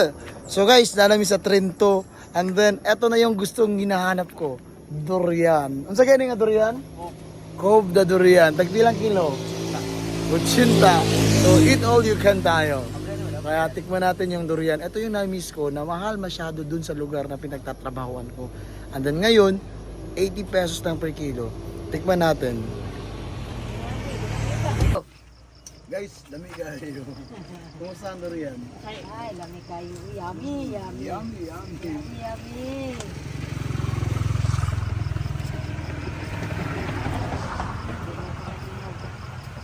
so guys, nanami sa Trento. And then, eto na yung gustong hinahanap ko. Durian. Ang sa nga durian? Cove the durian. Tagpilang kilo? 80. So, eat all you can tayo. Kaya tikman natin yung durian. Ito yung na-miss ko na mahal masyado dun sa lugar na pinagtatrabahuan ko. And then ngayon, 80 pesos lang per kilo. Tikman natin. Guys, dami kayo. Kumusta ang durian? Ay, ay, lami kayo. Yummy, yummy. Yummy, yummy. Yummy, yummy.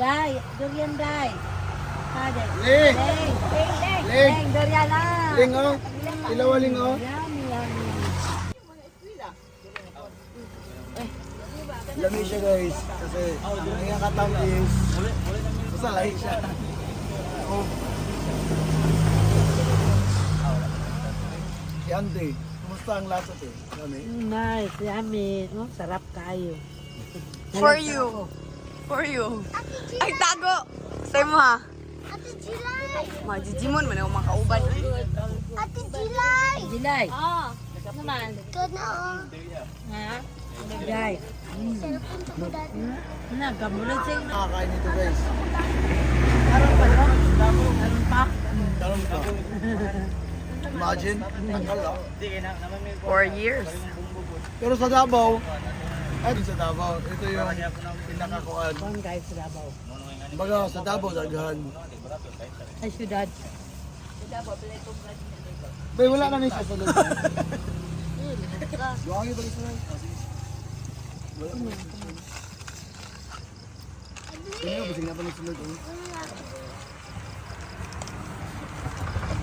Day, durian day. Ha, day. Ling! Ling, ling, ling. Ling. Durian ah. Ling oh. Ilaw ling oh. Yummy, yummy. Lami siya guys. Kasi ang nakakatam is basta lahi siya. Oh. Yante, kumusta ang lasa to? Lami? Nice, yummy. Oh, sarap kayo. For you. For you. Ay, tago! Sa'yo mo ha. Ate Jilay! Majijimon, man ako makauban. Ate Jilay! Dilay. Oh, naman. Ito na oh. Ha? Cellphone ko dati. Nagkamulat siya. Nakakain nito guys. Karon pa? Karon pa? Imagine, tagal ah. Four years. Pero sa Davao, ay sa Davao, ito yung pinakakuan. Kuhan guys sa Davao. Baga sa Davao, daghan. Sa syudad. Bay, wala na niya sa sulod. Buhang yung balik sa Wala mo. Ano yung basig na pa ng sulod? eh?